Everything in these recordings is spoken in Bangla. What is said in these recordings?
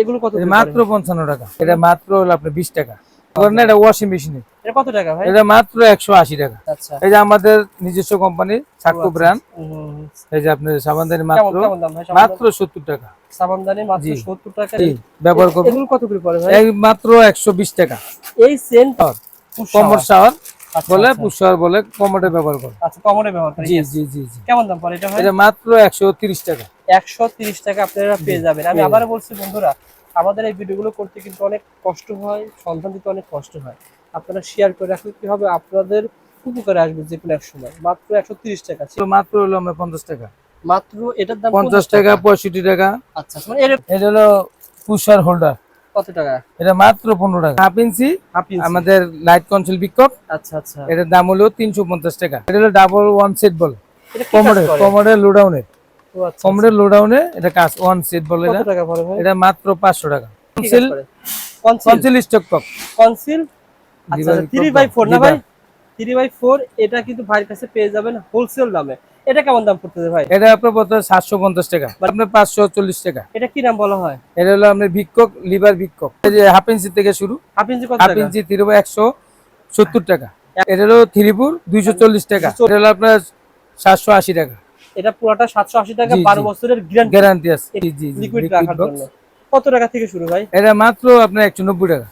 এগুলো কত মাত্র পঞ্চান্ন টাকা। এটা মাত্র হলো আপনার বিশ টাকা। এটা ওয়াশিং মেশিনে কত টাকা ভাই? এটা মাত্র একশো আশি টাকা। আচ্ছা। এই যে আমাদের নিজস্ব কোম্পানি সাক্কু ব্র্যান্ড। এই যে আপনার সাবানদানি মাত্র মাত্র সত্তর টাকা। সাবানদানি মাত্র জি। 70 টাকা। ব্যবহার করব কত করে পড়ে ভাই? এই মাত্র একশো বিশ টাকা। এই সেন্ট শাওয়ার বলে আচ্ছা। পুষার বলে কমোডে ব্যবহার করে। আচ্ছা কমরে ব্যবহার করে জি জি জি কেমন দাম পড়ে এটা এটা মাত্র একশো তিরিশ টাকা। একশো তিরিশ টাকা আপনারা পেয়ে যাবেন। আমি আবার বলছি বন্ধুরা আমাদের এই ভিডিওগুলো করতে কিন্তু অনেক কষ্ট হয় সন্ধান দিতে অনেক কষ্ট হয়। আপনারা শেয়ার করে রাখলে কি হবে? আপনাদের উপকারে আসবে যে কোনো এক সময়। মাত্র একশো তিরিশ টাকা ছিল। মাত্র হলো আমরা পঞ্চাশ টাকা। মাত্র এটার দাম পঞ্চাশ টাকা। পঁয়ষট্টি টাকা। আচ্ছা মানে এর এটা হলো পুষার হোল্ডার কত টাকা? এটা মাত্র পনেরো টাকা। হাফ ইঞ্চি আমাদের লাইট কনসিল বিক্ষোভ। আচ্ছা আচ্ছা। এটার দাম হলো তিনশো পঞ্চাশ টাকা। এটা হলো ডাবল ওয়ান সেট বলে এটা কি কাজ কোমরে করে? কোমরে লোডাউনে আচ্ছা, লোডাউনে এটা কাজ ওয়ান সেট বলে এটা। টাকা পড়ে এটা মাত্র পাঁচশো টাকা। কি কাজ কনসিল কনসিল স্টক কক কনসিল আচ্ছা বাই ফোর না ভাই? থ্রি বাই ফোর এটা কিন্তু ভাইয়ের কাছে পেয়ে যাবেন হোলসেল দামে। এটা কেমন দাম পড়তেছে ভাই? এটা আপনার পড়তে সাতশো পঞ্চাশ টাকা। আপনার পাঁচশো চল্লিশ টাকা। এটা কি নাম বলা হয়? এটা হলো আপনার ভিক্ষক লিভার ভিক্ষক। যে হাফ ইঞ্চি থেকে শুরু। হাফ ইঞ্চি হাফ ইঞ্চি তিরুবা একশো সত্তর টাকা। এটা হলো থ্রিপুর দুইশো চল্লিশ টাকা। এটা হলো আপনার সাতশো আশি টাকা। এটা পুরোটা সাতশো আশি টাকা বারো বছরের গ্যারান্টি আছে। লিকুইড রাখার জন্য। কত টাকা থেকে শুরু ভাই? এটা মাত্র আপনার একশো নব্বই টাকা।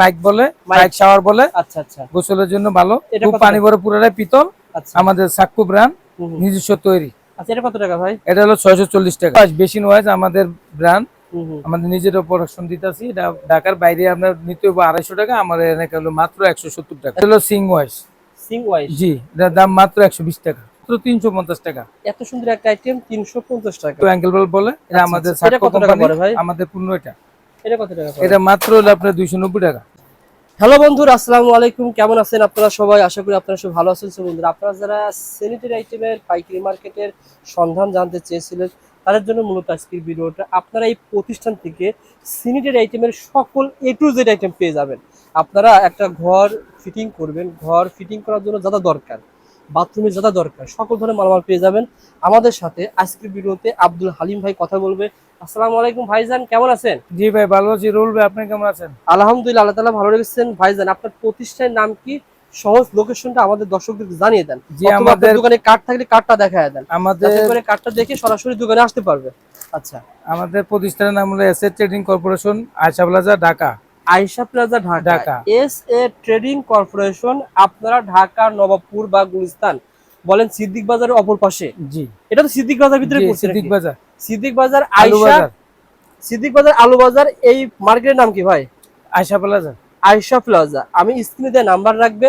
মাইক বলে মাইক। শাওয়ার বলে। আচ্ছা আচ্ছা। গোসলের জন্য ভালো। এটা পানি ভরে পুরোটাই পিতল। আচ্ছা। আমাদের ব্র্যান্ড হুম, হুম। নিজস্ব তৈরি। আচ্ছা এটা কত টাকা ভাই? এটা হলো ছয়শো চল্লিশ টাকা। বেশি নয় আমাদের ব্র্যান্ড। আমাদের নিজের প্রোডাকশন দিতেছি। এটা ঢাকার বাইরে আপনার নিতে হবে আড়াইশো টাকা আমার এখানে হলো মাত্র একশো সত্তর টাকা। এটা হলো সিং সিং ওয়াইজ জি এটার দাম মাত্র একশো বিশ টাকা। মাত্র তিনশো পঞ্চাশ টাকা। এত সুন্দর একটা আইটেম তিনশো পঞ্চাশ টাকা। তো অ্যাঙ্কেল বল বলে এটা আচ্ছা, আমাদের আচ্ছা। এটা সাক্ষ্য কত টাকা ভাই? আমাদের পূর্ণ এটা এটা কত টাকা এটা মাত্র হলো আপনার দুইশো নব্বই টাকা। হ্যালো বন্ধুরা, আসসালামু আলাইকুম। কেমন আছেন আপনারা সবাই? আশা করি আপনারা সব ভালো আছেন। সব বন্ধুরা, আপনারা যারা স্যানিটারি আইটেমের পাইকারি মার্কেটের সন্ধান জানতে চেয়েছিলেন, তাদের জন্য মূলত আজকের ভিডিওটা আপনারা এই প্রতিষ্ঠান থেকে স্যানিটারি আইটেমের সকল এ টু জেড আইটেম পেয়ে যাবেন। আপনারা একটা ঘর ফিটিং করবেন, ঘর ফিটিং করার জন্য যা যা দরকার। বাথরুমে যা যা দরকার সকল ধরনের মালামাল পেয়ে যাবেন। আমাদের সাথে আজকের ভিডিওতে আব্দুল হালিম ভাই কথা বলবে। আসসালামু আলাইকুম ভাইজান কেমন আছেন? জি ভাই ভালো আছি। রুল ভাই আপনি কেমন আছেন? আলহামদুলিল্লাহ আল্লাহ তালা ভালো রেখেছেন। ভাইজান আপনার প্রতিষ্ঠানের নাম কি? সহজ লোকেশনটা আমাদের দর্শকদেরকে জানিয়ে দেন। জি আমাদের দোকানে কার্ড থাকলে কার্ডটা দেখায় দেন। আমাদের করে কার্ডটা দেখে সরাসরি দোকানে আসতে পারবে। আচ্ছা। আমাদের প্রতিষ্ঠানের নাম হলো SA trading corporation Ayesha plaza Dhaka. Ayesha plaza Dhaka. S A trading corporation আপনারা ঢাকা নবাবপুর বা গুলিস্তান বলেন সিদ্দিক বাজারের অপর পাশে। জি। এটা তো সিদ্দিক বাজার ভিতরে সিদ্দিক বাজার। সিদ্দিক বাজার আলু বাজার। সিদ্দিক বাজার আলু বাজার এই মার্কেটের নাম কি ভাই? আয়সা প্লাজা। আয়শা প্লাজা। আমি স্ক্রিনে দেওয়া নাম্বার রাখবে।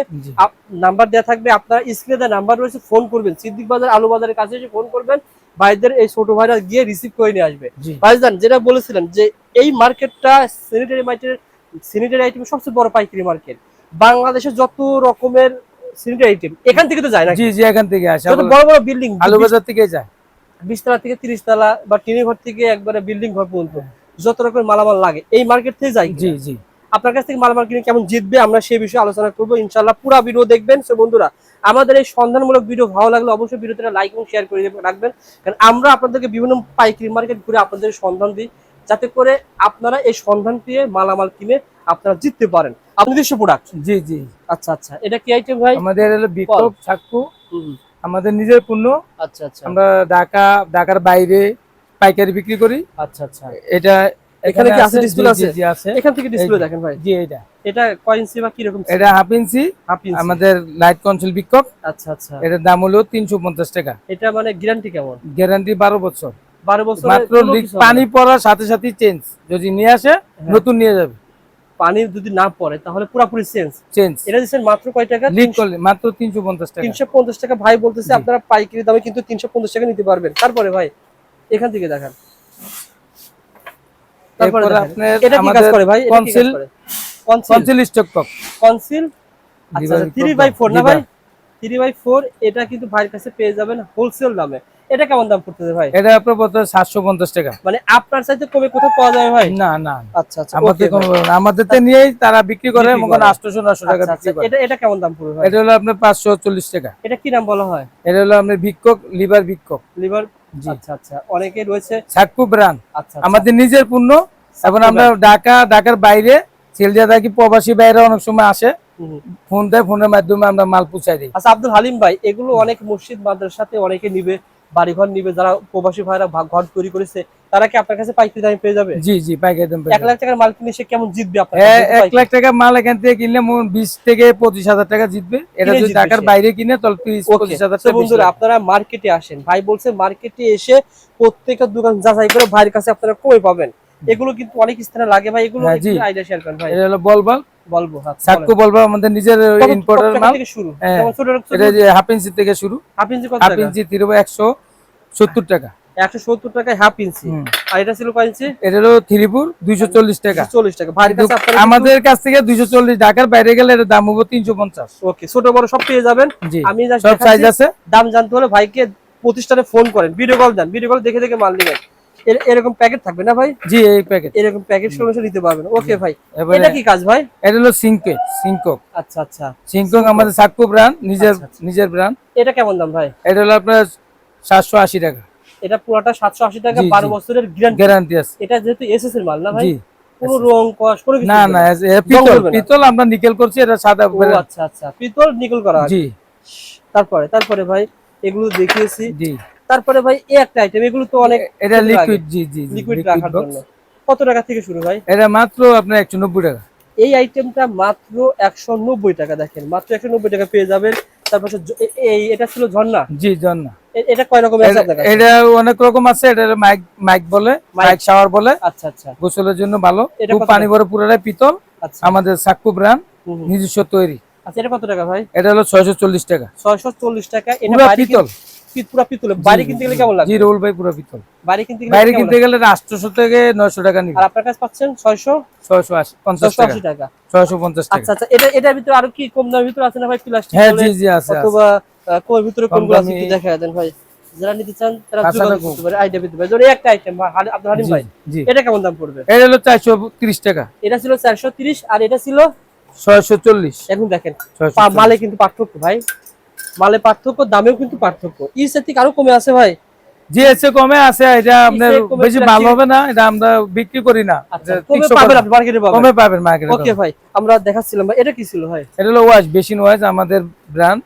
নাম্বার দেওয়া থাকবে। আপনারা স্ক্রিনে দেওয়া নাম্বার রয়েছে ফোন করবেন। সিদ্দিক বাজার আলু বাজারের কাছে এসে ফোন করবেন। ভাইদের এই ছোট ভাইরা গিয়ে রিসিভ করে নিয়ে আসবে। ভাইজান যেটা বলেছিলেন যে এই মার্কেটটা স্যানিটারি মার্কেটের স্যানিটারি আইটেম সবচেয়ে বড় পাইকারি মার্কেট বাংলাদেশে যত রকমের স্যানিটারি আইটেম এখান থেকে তো যায় না জি জি এখান থেকে আয়সা যত বড় বড় বিল্ডিং আলু বাজার থেকে যায়। বিশ তলা থেকে তিরিশ তলা বা টিনের ঘর থেকে একবারে বিল্ডিং ঘর পর্যন্ত যত রকমের মালামাল লাগে এই মার্কেট থেকে যায় জি জি। আপনার কাছ থেকে মালামাল কিনে কেমন জিতবে আমরা সেই বিষয়ে আলোচনা করব। ইনশাল্লাহ পুরো ভিডিও দেখবেন। সো বন্ধুরা আমাদের এই সন্ধানমূলক ভিডিও ভালো লাগলে অবশ্যই ভিডিওতে লাইক এবং শেয়ার করে রাখবেন। কারণ আমরা আপনাদেরকে বিভিন্ন পাইকারি মার্কেট ঘুরে আপনাদের সন্ধান দিই। যাতে করে আপনারা এই সন্ধান পেয়ে মালামাল কিনে আপনারা জিততে পারেন। আপনার নিজস্ব প্রোডাক্ট জি জি। আচ্ছা আচ্ছা। এটা কি আইটেম ভাই? আমাদের হলো বিক্ষোভ চাক্কু আমাদের নিজের পণ্য। আচ্ছা আচ্ছা। আমরা ঢাকা ঢাকার বাইরে পাইকারি বিক্রি করি। আচ্ছা আচ্ছা। এটা এখানে কি আছে? জি, আছে? জি আছে। এখান থেকে ডিসপ্লে দেখেন ভাই। জি এটা এটা কয় ইঞ্চি বা কীরকম এটা হাফ ইঞ্চি হাফ ইঞ্চি আমাদের লাইট কনসিল বিক্ষোভ। আচ্ছা আচ্ছা। এটার দাম হলো তিনশো পঞ্চাশ টাকা। এটা মানে গ্যারান্টি কেমন? গ্যারান্টি বারো বছর। বারো বছর মাত্র পানি পড়ার সাথে সাথে চেঞ্জ যদি নিয়ে আসে নতুন নিয়ে যাবে। পানি যদি না পড়ে তাহলে পুরোপুরি চেঞ্জ চেঞ্জ এটা দিচ্ছেন মাত্র কয় টাকা? লিক করলে মাত্র তিনশো পঞ্চাশ টাকা। তিনশো পঞ্চাশ টাকা ভাই বলতেছে আপনারা পাইকারি দামে কিন্তু তিনশো পঞ্চাশ টাকা নিতে পারবেন। তারপরে ভাই এখান থেকে দেখান। তারপরে। এটা কি কাজ করে ভাই? কনসিল কনসিল স্টক কনসিল আচ্ছা থ্রি বাই ফোর না ভাই? থ্রি বাই ফোর এটা কিন্তু ভাইয়ের কাছে পেয়ে যাবেন হোলসেল দামে। এটা কেমন দাম পড়তেছে ভাই? এটা আপনার সাতশো পঞ্চাশ টাকা। মানে আপনার চাইতে কমে কোথাও পাওয়া যাবে ভাই? না না। আচ্ছা আচ্ছা আমাদের। আমাদের তো নিয়েই তারা বিক্রি করে মনে নশো টাকা আচ্ছা, আচ্ছা, বিক্রি করে। এটা এটা কেমন দাম পড়বে এটা হলো আপনার পাঁচশো চল্লিশ টাকা। এটা কি নাম বলা হয়? এটা হলো আপনার ভিক্ষক লিভার ভিক্ষক। লিভার? আচ্ছা আচ্ছা অনেকে রয়েছে। ব্রান্ড আচ্ছা। আমাদের নিজের পণ্য। এখন আমরা ঢাকা ঢাকার বাইরে সেল দিয়ে থাকি প্রবাসী বাইরে অনেক সময় আসে। ফোন দেয় ফোনের মাধ্যমে আমরা মাল পৌঁছাই দিই। আচ্ছা আব্দুল হালিম ভাই এগুলো অনেক মসজিদ মাদ্রাসাতে অনেকে নিবে বাড়িঘর নিবে যারা প্রবাসী ভাইরা ঘর তৈরি করেছে তারা কি আপনার কাছে পাইকারি দামে পেয়ে যাবে? জি জি পাইকারি দাম এক লাখ টাকার মাল কিনে সে কেমন জিতবে আপনার এক লাখ টাকা মাল এখান থেকে কিনলে বিশ থেকে পঁচিশ হাজার টাকা জিতবে। এটা যদি ঢাকার বাইরে কিনে তাহলে পঁচিশ হাজার টাকা বন্ধুরা আপনারা মার্কেটে আসেন। ভাই বলছে মার্কেটে এসে প্রত্যেকটা দোকান যাচাই করে ভাইয়ের কাছে আপনারা কই পাবেন? এগুলো কিন্তু অনেক স্থানে লাগে ভাই এগুলো হ্যাঁ, জি। আইডিয়া শেয়ার করেন ভাই। এটা হলো বলবাল। বলব হ্যাঁ, আমাদের নিজের কত- কত ইম্পোর্টার মাল শুরু। যেমন ছোট ছোট এটা যে হাফ ইঞ্চি থেকে শুরু। হাফ ইঞ্চি কত হাফ ইঞ্চি তিরুব একশো সত্তর টাকা। একশো সত্তর টাকায় হাফ ইঞ্চি আর এটা ছিল কয় ইঞ্চি এটা হলো থ্রিপুর দুইশো চল্লিশ টাকা। চল্লিশ টাকা। ভাইয়ের কাছে আপনারা আমাদের কাছ থেকে দুইশো চল্লিশ ঢাকার বাইরে গেলে এটার দাম হবে তিনশো পঞ্চাশ। ওকে ছোট বড় সব পেয়ে যাবেন। আমি সব সাইজ আছে। দাম জানতে হলে ভাইকে প্রতিষ্ঠানে ফোন করেন। ভিডিও কল দেন। ভিডিও কল দেখে দেখে মাল নেবেন। এরকম প্যাকেট থাকবে না ভাই? জি এই প্যাকেট এরকম প্যাকেট সমস্যা নিতে পারবেন। ওকে ভাই। এটা কি কাজ ভাই? এটা হলো সিঙ্কে সিঙ্কক আচ্ছা আচ্ছা। সিঙ্কক আমাদের সাক্কু ব্র্যান্ড নিজের আচ্ছা, আচ্ছা। নিজের ব্র্যান্ড এটা কেমন দাম ভাই? এটা হলো আপনার সাতশো আশি টাকা। এটা পুরোটা সাতশো আশি টাকা জি, বারো জি। বছরের গ্যারান্টি গ্যারান্টি আছে। এটা যেহেতু এসএস এর মাল না ভাই? কোনো রং কস কোনো কিছু না না পিতল পিতল আমরা নিকেল করছি এটা সাদা আচ্ছা আচ্ছা। পিতল নিকল করা জি। তারপরে তারপরে ভাই এগুলো দেখিয়েছি। জি। তারপরে ভাই এই একটা আইটেম এগুলো তো অনেক এটা লিকুইড জি জি লিকুইড রাখার জন্য। কত টাকা থেকে শুরু ভাই? এটা মাত্র আপনার একশো নব্বই টাকা। এই আইটেমটা মাত্র একশো নব্বই টাকা দেখেন। মাত্র একশো নব্বই টাকা পেয়ে যাবেন। তারপর এই এটা ছিল ঝর্ণা? জি এ- এটা কয় রকমের আছে আপনার এটা অনেক রকম আছে। এটা মাইক মাইক বলে মাইক। শাওয়ার বলে। আচ্ছা আচ্ছা। গোসলের জন্য ভালো। এটা খুব পানি ভরে পুরোটাই পিতল। আচ্ছা। আমাদের সাক্কু ব্র্যান্ড। নিজস্ব তৈরি। আচ্ছা এটা কত টাকা ভাই? এটা হলো ছয়শো চল্লিশ টাকা। ছয়শো চল্লিশ টাকা। এটা পিতল। পুরা পিতলে বাইরে কিনতে গেলে কেমন জি রোল ভাই পুরো পিতল। বাইরে কিনতে গেলে বাইরে কিনতে গেলে আটশোশো থেকে নয়শো টাকা নিবে। আর আপনার কাছে পাচ্ছেন টাকা। আচ্ছা আচ্ছা এটা এটার ভিতরে আরও কি কম দামের ভিতরে আছে না ভাই প্লাস্টিক হ্যাঁ জি জি আছে আছে। অথবা আহ, ভিতরে কোনগুলো আছে একটু দেখা দেন ভাই। যারা নিতে চান তারা যোগাযোগ করতে পারে আইডিয়া পেতে পারে। ধরুন একটা আইটেম আপনার হালিম ভাই এটা কেমন দাম পড়বে? এটা হলো টাকা। এটা ছিল চারশো তিরিশ আর এটা ছিল ছয়শো চল্লিশ। এখন দেখেন মালে কিন্তু পার্থক্য ভাই। মালে পার্থক্য দামেও কিন্তু পার্থক্য। ইসের থেকে আরও কমে আছে ভাই। কমে আছে এটা আপনার বেশি ভালো হবে না এটা আমরা বিক্রি করি না। আচ্ছা কমে পাবেন আপনি মার্কেটে পাবেন। কমে পাবেন মার্কেটে ওকে ভাই আমরা দেখাচ্ছিলাম ভাই এটা কি ছিল ভাই? এটা হলো ওয়াশ বেশিন ওয়াশ আমাদের ব্র্যান্ড।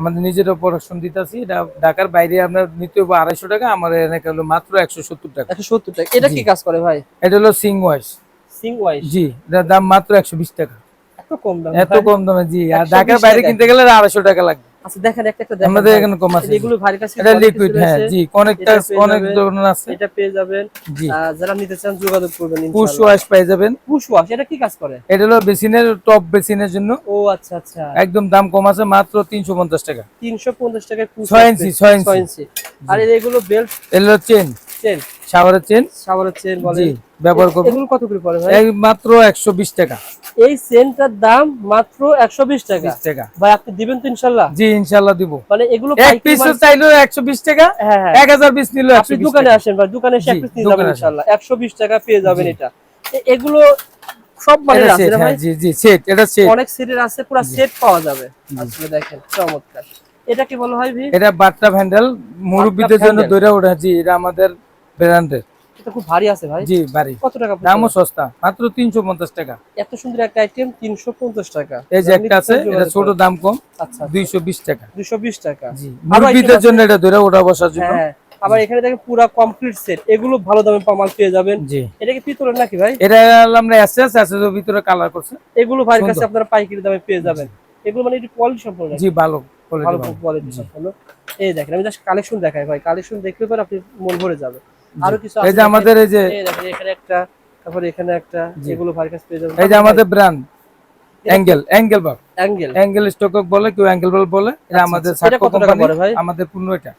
আমাদের নিজেরও প্রোডাকশন দিতেছি এটা ঢাকার বাইরে আপনার নিতে হবে আড়াইশো টাকা আমাদের এখানে হলো মাত্র একশো সত্তর টাকা। একশো সত্তর টাকা। এটা কি কাজ করে ভাই? এটা হলো সিং ওয়াশ সিং জি এটার দাম মাত্র একশো বিশ টাকা। এত কম দাম এত কম দামে জি। আর ঢাকার বাইরে কিনতে গেলে আড়াইশো টাকা লাগবে। আচ্ছা দেখেন একটা একটা আমাদের এখানে কম আছে। এগুলো ভারী কাছে এটা লিকুইড হ্যাঁ জি অনেকটা অনেক। ধরনের আছে। এটা পেয়ে যাবেন যারা নিতে চান যোগাযোগ করবেন পুশ ওয়াশ পেয়ে যাবেন। পুশ ওয়াশ এটা কি কাজ করে? এটা হলো বেসিনের টপ বেসিনের জন্য। ও আচ্ছা আচ্ছা। একদম দাম কম আছে মাত্র তিনশো পঞ্চাশ টাকা। তিনশো পঞ্চাশ টাকায় পুশ ছয় ইঞ্চি পেয়ে- ছয় ছয় ইঞ্চি ইঞ্চি আর এগুলো বেল্ট এগুলো চেন চেন? শাওয়ারের চেন? চেন বলে ব্যবহার করব। এগুলো কত করে পড়ে ভাই? এই মাত্র একশো বিশ টাকা। এই চেনটার দাম মাত্র একশো বিশ টাকা। বিশ টাকা। ভাই আপনি দিবেন তো ইনশাল্লাহ? জি ইনশাল্লাহ দিব। মানে এগুলো এক পিস একশো বিশ টাকা হ্যাঁ হ্যাঁ। এক হাজার পিস আপনি দোকানে আসেন ভাই দোকানে এসে এক পিস নিয়ে যাবেন একশো বিশ টাকা পেয়ে যাবেন এটা। এগুলো সব মানে এটা আছে ভাই? হ্যাঁ জি জি সেট এটা সেট অনেক সেটের আছে পুরো সেট পাওয়া যাবে। আসলে দেখেন চমৎকার। এটা কি বলা হয় এটা বাট্টা হ্যান্ডেল মুরব্বীদের জন্য। দৈরা ওঠা জি এটা আমাদের ব্র্যান্ডের। এটা খুব ভারী আছে ভাই। জি কত টাকা দামও সস্তা মাত্র তিনশো পঞ্চাশ টাকা। এত সুন্দর একটা আইটেম তিনশো পঞ্চাশ টাকা। এই যে একটা আছে এটা ছোট দাম কম আচ্ছা। টাকা। জি জন্য এটা বসার জন্য। হ্যাঁ আবার এখানে দেখেন পুরো কমপ্লিট সেট এগুলো ভালো দামে মাল পেয়ে যাবেন। এটা কি পিতলের নাকি ভাই? এটা হলো আমরা এসএস এসএস এর ভিতরে কালার করছে। এগুলো ভাইয়ের কাছে আপনারা পাইকারি দামে পেয়ে যাবেন। এগুলো মানে একটু কোয়ালিটি সম্পূর্ণ জি ভালো ভালো ভালো। কোয়ালিটি সম্পূর্ণ এই দেখেন আমি জাস্ট কালেকশন দেখাই ভাই। কালেকশন দেখলে পরে আপনি মন ভরে যাবে। আরও কিছু এই যে আমাদের এই যে এখানে একটা তারপরে এখানে একটা পেয়ে যাবেন। এই যে আমাদের brand angle angle bulb angle angle stock বলে কেউ অ্যাঙ্গেল বাল্ব বলে এটা আচ্ছা, আমাদের আচ্ছা। এটা কত টাকা পড়ে ভাই? আমাদের পূর্ণ এটা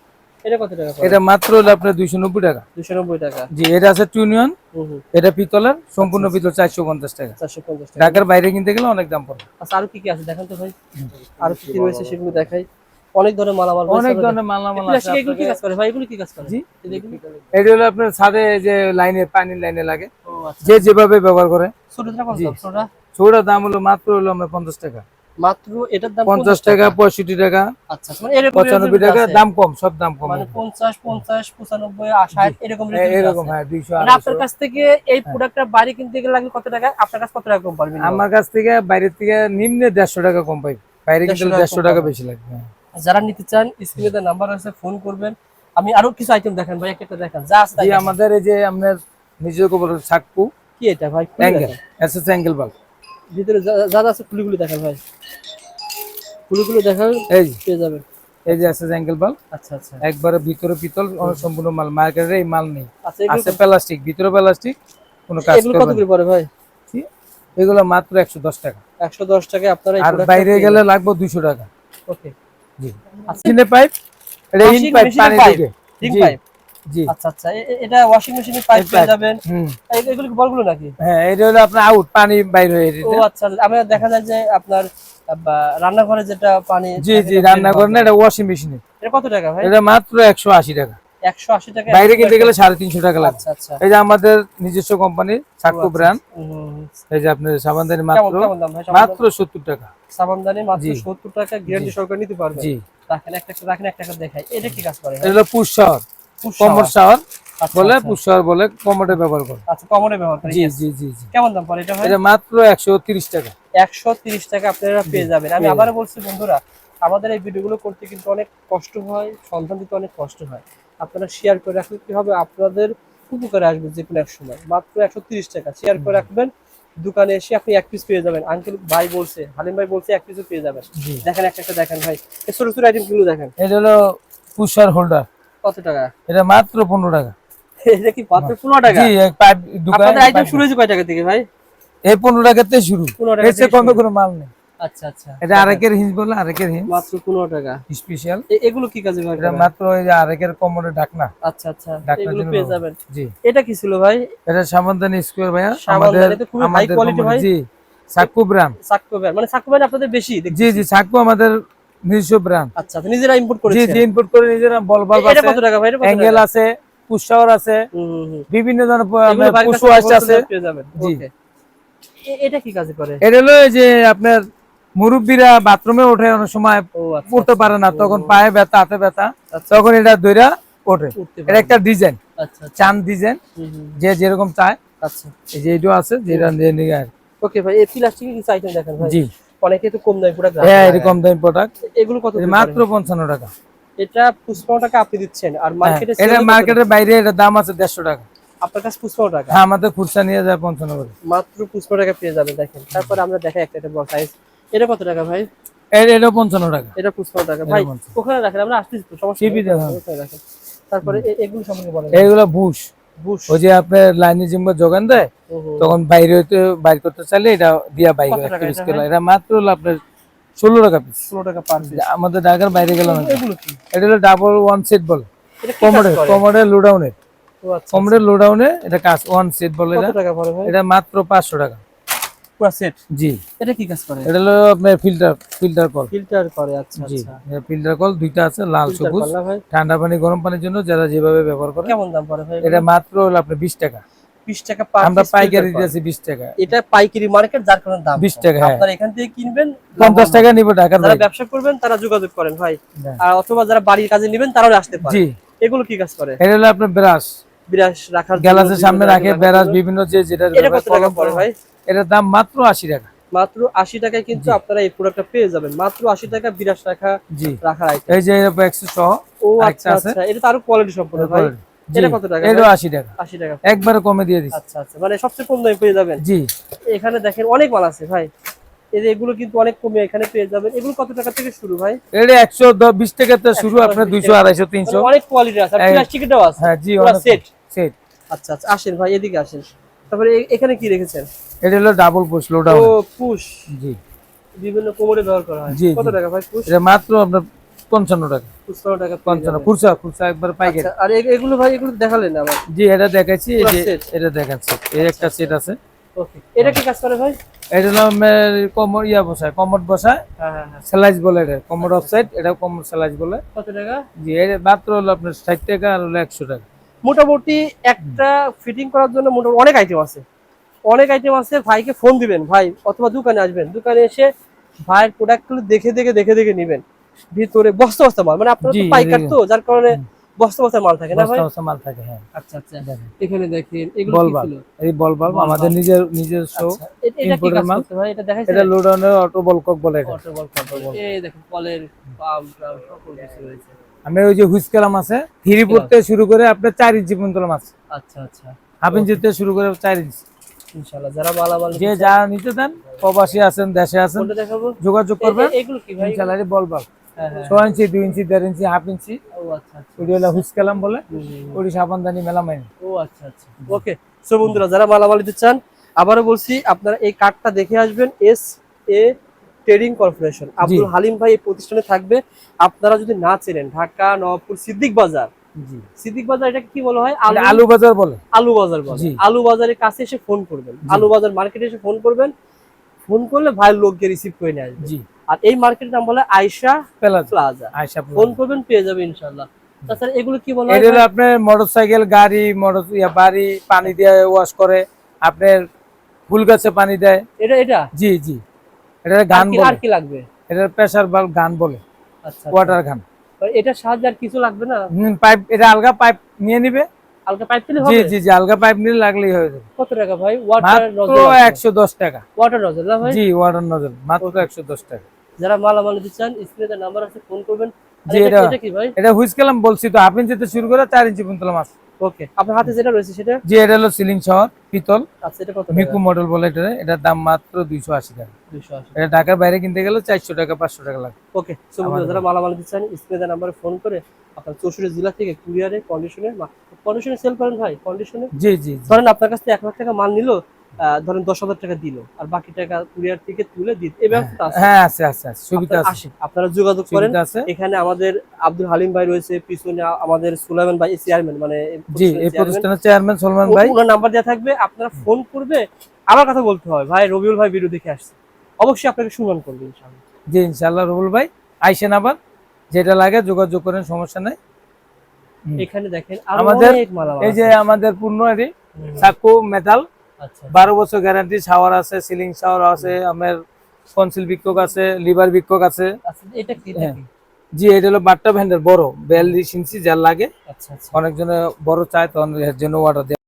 এটা কত টাকা এটা মাত্র হলো আপনার দুইশো নব্বই টাকা। দুশো নব্বই টাকা। জি এটা আছে টুনিয়ন এটা পিতলের সম্পূর্ণ আচ্ছা, পিতল চারশো পঞ্চাশ টাকা। চারশো পঞ্চাশ টাকা। ঢাকার বাইরে কিনতে গেলে অনেক দাম পড়বে। আচ্ছা আরও কি কি আছে দেখেন তো ভাই? আরও কি রয়েছে সেগুলো দেখাই। অনেক ধরনের মালামাল অনেক ধরনের মালামাল আছে এগুলো কি কাজ করে ভাই? এগুলো কি কাজ করে? জি? এটা হলো আপনার ছাদে যে লাইনে পানির লাইনে লাগে। আচ্ছা। যে যেভাবে ব্যবহার করে। ছোটটা কত। দাম ছোটটা দাম হলো মাত্র হলো আমরা পঞ্চাশ টাকা। মাত্র এটার দাম পঞ্চাশ টাকা পঁয়ষট্টি টাকা। আচ্ছা আচ্ছা, মানে এরকম পঁচানব্বই range এর টাকা দাম কম সব দাম কম। মানে পঞ্চাশ পঞ্চাশ পঁচানব্বই ষাট এরকম হ্যাঁ, এরকম। হ্যাঁ দুইশো মানে আপনার কাছ থেকে এই প্রোডাক্টটা বাড়ি কিনতে গেলে লাগবে কত টাকা? আপনার কাছে কত টাকা কম পারবেন? আমার কাছ থেকে বাইরের থেকে নিম্নে দেড়শো টাকা কম পাই। বাইরে কিন্তু 150 টাকা দেড়শো টাকা বেশি লাগবে। হ্যাঁ। যারা নিতে চান স্ক্রিনে নাম্বার আছে ফোন করবেন। আমি আরও কিছু আইটেম দেখান ভাই একটা দেখান যা আছে আমাদের এই যে আপনার নিজের গোবর ছাকপু কি এটা ভাই? অ্যাঙ্গেল দেখান। S S angle bulb. ভিতরে যা আছে খুলিগুলি দেখান ভাই। খুলিগুলো দেখান এই পেয়ে যাবেন। এই যে এস এস অ্যাঙ্গেল বাল্ব। আচ্ছা আচ্ছা। একবারে ভিতরে পিতল সম্পূর্ণ মাল মার্কেটে এই মাল নেই। আচ্ছা আছে প্লাস্টিক ভিতরে প্লাস্টিক কোনো কাজ এগুলো কত করে পড়ে ভাই। এগুলো মাত্র একশো দশ টাকা। একশো দশ টাকায় আপনারা আর বাইরে গেলে লাগবে দুশো টাকা। যাবেন। Okay। জি। আচ্ছা। পাইপ এটা ইন পাইপ পানি জি আচ্ছা আচ্ছা এটা ওয়াশিং মেশিনের পাইপ পেয়ে যাবেন। এগুলো কি বলগুলো নাকি? হ্যাঁ এটা হলো আপনার আউট পানি বাইরে হয়ে ও আচ্ছা আমরা দেখা যায় যে আপনার রান্নাঘরে যেটা পানি জি জি রান্নাঘরে করেন এটা ওয়াশিং মেশিনে এটা কত টাকা ভাই? এটা মাত্র একশো আশি টাকা। একশো আশি টাকা বাইরে কিনতে গেলে টাকা আচ্ছা আচ্ছা। এই যে আমাদের নিজস্ব কোম্পানি সাক্কু ব্র্যান্ড এই যে আপনার সাবানদানি মাত্র টাকা। সাবানদানি মাত্র টাকা গ্যারান্টি সরকার নিতে পারবে জি। রাখেন একটা একটা রাখেন একটা একটা দেখাই। এটা কি কাজ করে এটা পুশ শাওয়ার। কমর শাওয়ার। আচ্ছা, বলে আচ্ছা। কমোডে ব্যবহার করে। আচ্ছা কমরে ব্যবহার করে জি জি জি জি। কেমন দাম পড়ে এটা এটা মাত্র একশো তিরিশ টাকা। একশো তিরিশ টাকা আপনারা পেয়ে যাবেন। আমি পেয়ে আবারও বলছি বন্ধুরা আমাদের এই ভিডিওগুলো করতে কিন্তু অনেক কষ্ট হয় সন্ধান দিতে অনেক কষ্ট হয়। আপনারা শেয়ার করে রাখলে কি হবে? আপনাদের উপকারে আসবে যে কোনো এক সময়। মাত্র একশো তিরিশ টাকা। শেয়ার করে রাখবেন। দোকানে এসে আপনি এক পিস পেয়ে যাবেন। আঙ্কেল ভাই বলছে হালিম ভাই বলছে এক পিসও পেয়ে যাবেন। দেখেন একটা একটা দেখেন ভাই। ছোট ছোট আইটেমগুলো দেখেন। এটা হলো পুষার হোল্ডার কত টাকা? এটা মাত্র পনেরো টাকা। এটা কি মাত্র পনেরো টাকা? আপনাদের আইটেম শুরু হয়েছে কয় টাকা থেকে ভাই? এই পনেরো টাকাতে শুরু। থেকে কমে। কোনো মাল নেই। আচ্ছা আচ্ছা। এটা আরেকের হিঞ্জ বলে আরেকের হিঞ্জ মাত্র পনেরো টাকা। স্পেশাল এগুলো কি কাজে ভাই এটা মাত্র ওই যে আরেকের কমরে ডাকনা। আচ্ছা আচ্ছা। এগুলো পেয়ে যাবেন। জি। এটা কি ছিল ভাই? এটা সামান্তানি স্কোয়ার ভাইয়া। আমাদের খুবই high আমাদের ভাই। জি সাক্কু ব্র্যান্ড সাক্কো ব্যান্ড মানে সাক্কো ব্যান্ড আপনাদের বেশি জি জি সাক্কু আমাদের নিজস্ব ব্র্যান্ড আচ্ছা নিজেরা ইম্পোর্ট করেছেন জি করে নিজেরা বল বাল্ব এটা আছে কত টাকা ভাই? এটা অ্যাঙ্গেল আছে পুশাওয়ার। বিভিন্ন ধরনের আছে। পেয়ে যাবেন। ওকে এটা কি কাজে করে? এটা হলো যে আপনার মুরব্বীরা বাথরুমে ওঠে অনেক সময় ও আচ্ছা পড়তে পারে না তখন পায়ে ব্যথা হাতে ব্যথা আচ্ছা, তখন এটা দইরা ওঠে। এটা একটা ডিজাইন আচ্ছা আচ্ছা। চান ডিজাইন যে যেরকম চায়। আচ্ছা। এই যে এটাও আছে যেটা নিয়ে আর ওকে ভাই এই প্লাস্টিকের কিছু আইটেম দেখেন ভাই। জি। অনেকে তো কম দামে প্রোডাক্ট হ্যাঁ এরকম দামি প্রোডাক্ট এগুলো কত মাত্র পড়ে? পঞ্চান্ন টাকা। এটা পুষ্পানো টাকা আপনি দিচ্ছেন আর হ্যাঁ, মার্কেটে এটা মার্কেটের বাইরে এটা দাম আছে দেড়শো টাকা। আপনার কাছে পুষ্পানো টাকা? হ্যাঁ আমাদের খুচরা নিয়ে যায় পঞ্চান্ন করে। মাত্র পুষ্পানো টাকা পেয়ে যাবেন দেখেন। তারপরে আমরা দেখাই একটা একটা বড় সাইজ এটা কত টাকা ভাই? এটা পঞ্চান্ন টাকা। এটা পুষ্পানো টাকা। ভাই এটা 55 ওখানে রাখেন আমরা আসতেছি তো সমস্যা টিভি নেই। রাখেন। তারপরে এগুলো সম্পর্কে বলেন। এইগুলো বুশ। বুশ। ওই যে আপনার লাইনে জিম্বা যোগান দেয়। তখন বাইরে করতে চাইলে এটা দিয়া বাইক এটা মাত্র আপনার ষোলো টাকা পিস ষোলো টাকা পার আমাদের ঢাকার বাইরে এগুলো এটা হলো ডাবল ওয়ান সেট বলে লোডাউনে এটা কাজ ওয়ান সেট বলে এটা মাত্র পাঁচশো টাকা। পুরো সেট জি। এটা কি কাজ করে? এটা হলো আপনার ফিল্টার ফিল্টার কল। ফিল্টার করে আচ্ছা আচ্ছা। ফিল্টার কল দুইটা আছে লাল সবুজ। ঠান্ডা পানি গরম পানির জন্য যারা যেভাবে ব্যবহার করে। কেমন দাম পড়ে ভাই এটা মাত্র হলো আপনার বিশ টাকা। 20 টাকা পার আমরা পাইকারি। দিতেছি বিশ টাকা। এটা পাইকারি মার্কেট যার কারণে দাম 20 টাকা, হ্যাঁ। আপনারা এখান থেকে কিনবেন পঞ্চাশ টাকা নিব ঢাকার যারা ব্যবসা করবেন তারা যোগাযোগ করেন ভাই। হ্যাঁ। আর অথবা যারা বাড়ির কাজে নেবেন তারাও আসতে পারে জি। এগুলো কি কাজ করে? এটা হলো আপনার ব্রাশ বিরাস রাখার সামনে রাখে বেরাস বিভিন্ন যে যেটা এটা কত টাকা পড়ে ভাই? এটার দাম মাত্র আশি টাকা। মাত্র আশি টাকায় কিন্তু আপনারা এই প্রোডাক্টটা পেয়ে যাবেন। মাত্র আশি টাকা বিরাস রাখা আইটেম এই যে একশো সহ ও আচ্ছা আচ্ছা। এটা কোয়ালিটি সম্পূর্ণ ভাই। এটা কত টাকা এটাও ভাই? টাকা। আশি টাকা। একবারে কমে দিয়ে দিচ্ছি। আচ্ছা আচ্ছা। মানে সবচেয়ে কম দামে পেয়ে যাবেন? জি। এখানে দেখেন অনেক মাল আছে ভাই। এগুলো কিন্তু অনেক কমে এখানে পেয়ে যাবেন। এগুলো কত টাকা থেকে শুরু ভাই? এটা টাকা থেকে শুরু 120 আপনার দুইশো। আড়াইশো তিনশো। মানে অনেক কোয়ালিটি আছে। প্লাস্টিকেরটাও আছে। হ্যাঁ জি অনেক সেট সেট আচ্ছা আচ্ছা আসেন ভাই এদিকে আসেন। তারপরে এখানে কি রেখেছেন? এটা হলো ডাবল পোস্ট ও লোডাউন পুশ জি। বিভিন্ন কোমরে ব্যবহার করা হয়। কত টাকা ভাই পুশ এটা মাত্র আপনার পঞ্চান্ন টাকা। পঞ্চান্ন টাকা পঞ্চান্ন। খুরসা খুরসা একবার পাইকারি আচ্ছা, আর এগুলো ভাই এগুলো দেখালেন আবার জি এটা দেখাচ্ছি এই যে এটা দেখাচ্ছি। এই একটা সেট আছে। ওকে এটা কি কাজ করে ভাই? এটা হলো আপনার কমর ইয়া বসায় কমর বসায়। হ্যাঁ হ্যাঁ হ্যাঁ। স্যালাইজ বলে এটা কমর অফ সাইড এটা কমর স্যালাইজ বলে। কত টাকা? জি এটা মাত্র হলো আপনার ষাট টাকা আর হলো একশো টাকা। মোটামুটি একটা ফিটিং করার জন্য মোটামুটি অনেক আইটেম আছে। অনেক আইটেম আছে ভাইকে ফোন দিবেন ভাই অথবা দোকানে আসবেন। দোকানে এসে ভাইয়ের প্রোডাক্টগুলো দেখে দেখে দেখে দেখে নিবেন। ভিতরে বস্তা বস্তা মাল মানে আপনার তো পাইকার। তো যার কারণে। বস্তা বস্তা মাল থাকে না ভাই? বস্তা মাল থাকে হ্যাঁ। আচ্ছা আচ্ছা। এখানে দেখেন এগুলো কি ছিল? এই বল বাল্ব আমাদের বাল্ব। নিজের নিজস্ব আচ্ছা, এটা কি কাজ মাল। করতে ভাই? এটা এটা অটো বলকক বলে এটা। বল কন্ট্রোল এই দেখেন কলের পাম্প সকল কিছু রয়েছে। আমি ওই যে হুইসকালাম আছে থ্রি ফুট থেকে শুরু করে আপনার চার ইঞ্চি পর্যন্ত মাছ আচ্ছা আচ্ছা। হাফ ইঞ্চি থেকে শুরু করে চার ইঞ্চি। ইনশাআল্লাহ যারা মালামাল যে যা নিতে দেন প্রবাসী আছেন দেশে আছেন যোগাযোগ করবেন। এগুলো কি ভাই? ইনশাল্লাহ এই বল বাল্ব ছয় ইঞ্চি দুই ইঞ্চি দেড় ইঞ্চি হাফ ইঞ্চি। ও আচ্ছা ওটি হলো হুইসকালাম বলে। হুম, হুম, হুম। ওটি সাবানদানি মেলামাইন ও আচ্ছা আচ্ছা। ওকে সো বন্ধুরা যারা মালামাল নিতে চান আবারও বলছি আপনারা এই কার্ডটা দেখে আসবেন S A trading corporation. Abdul Halim ভাই এই প্রতিষ্ঠানে থাকবে। আপনারা যদি না চেনেন ঢাকা নবাবপুর সিদ্দিক বাজার। জি। সিদ্দিক বাজার এটা কি বলা হয়? আলু আলু বাজার বলে। আলু বাজার বলে। আলু বাজারের কাছে এসে ফোন করবেন। আলু বাজার মার্কেটে এসে ফোন করবেন। ফোন করলে ভাইয়ের লোককে রিসিভ করে নিয়ে আসবে। আর এই মার্কেটের নাম বলে আয়শা প্লাজা ফোন করবেন পেয়ে যাবে ইনশাআল্লাহ। তাছাড়া এগুলো কি বলা হয় এটা হলো আপনার মোটরসাইকেল গাড়ি মোটর বাড়ি পানি দিয়ে ওয়াশ করে। আপনার ফুল গাছে পানি দেয়। এটা এটা? জি জি। এটা গান বলে আর কি লাগবে? এটা প্রেসার বাল্ব গান বলে। আচ্ছা ওয়াটার গান। এটার সাহায্যে আর কিছু লাগবে না? পাইপ এটা আলগা পাইপ নিয়ে নিবে। হালকা পাইপ দিলে হবে? জি জি আলগা পাইপ নিলে লাগলেই হয়ে যাবে। কত টাকা ভাই? ওয়াটার নজল একশো দশ টাকা। ওয়াটার নজল না ভাই? জি ওয়াটার নজল মাত্র একশো দশ টাকা। যারা মালামাল নিতে চান স্ক্রিনে নাম্বার আছে ফোন করবেন। জি, এটা এটা- এটা কি ভাই? এটা হুইসকেলাম বলছি তো হাফ ইঞ্চিতে শুরু করে চার ইঞ্চি পর্যন্ত মাছ ওকে আপনার হাতে যেটা রয়েছে সেটা? জি এটা হলো সিলিং শহর পিতল। আচ্ছা এটা কত মিকু মডেল বলে এটা এটার দাম মাত্র দুইশো আশি টাকা। দুইশো আশি এটা ঢাকার বাইরে কিনতে গেলে চারশো টাকা পাঁচশো টাকা লাগে। ওকে সো বন্ধুরা যারা মালামাল নিতে দিচ্ছেন স্ক্রিনে নাম্বারে ফোন করে আপনার চৌষট্টি জেলা থেকে কুরিয়ারে কন্ডিশনে কন্ডিশনে সেল করেন ভাই কন্ডিশনে জি জি। ধরেন আপনার কাছ থেকে এক লাখ টাকা মাল নিল ধরেন দশ হাজার টাকা দিল আর বাকি টাকা কুরিয়ার থেকে তুলে দিত। এই ব্যবস্থা হ্যাঁ আছে আছে আছে। সুবিধা আপনারা আছে। আপনারা যোগাযোগ করেন। এখানে আমাদের আব্দুল হালিম ভাই রয়েছে পিছনে আমাদের সুলাইমান ভাই চেয়ারম্যান মানে জি এই প্রতিষ্ঠানের চেয়ারম্যান সলমান ভাই। ওনার নাম্বার দেওয়া থাকবে আপনারা ফোন করবে। আমার কথা বলতে হয় ভাই রবিউল ভাই ভিডিও দেখে আসছে। অবশ্যই আপনাকে সুমন করবে ইনশাআল্লাহ। জি ইনশাল্লাহ রবুল ভাই। আইসেন আবার যেটা লাগে যোগাযোগ করেন সমস্যা নাই। এখানে দেখেন আমাদের এই যে আমাদের পূর্ণ চাকু মেটাল বারো বছর গ্যারান্টি শাওয়ার আছে সিলিং শাওয়ার আছে আমার কনসিল বিক্ষোক আছে লিভার বিক্ষোক আছে। আচ্ছা এটা কি এটা হ্যাঁ। জি এটা হলো বাট্টা ভ্যান্ডের বড় বিয়াল্লিশ ইঞ্চি যার লাগে। আচ্ছা আচ্ছা। অনেকজনে বড় চায় তখন এর জন্য অর্ডার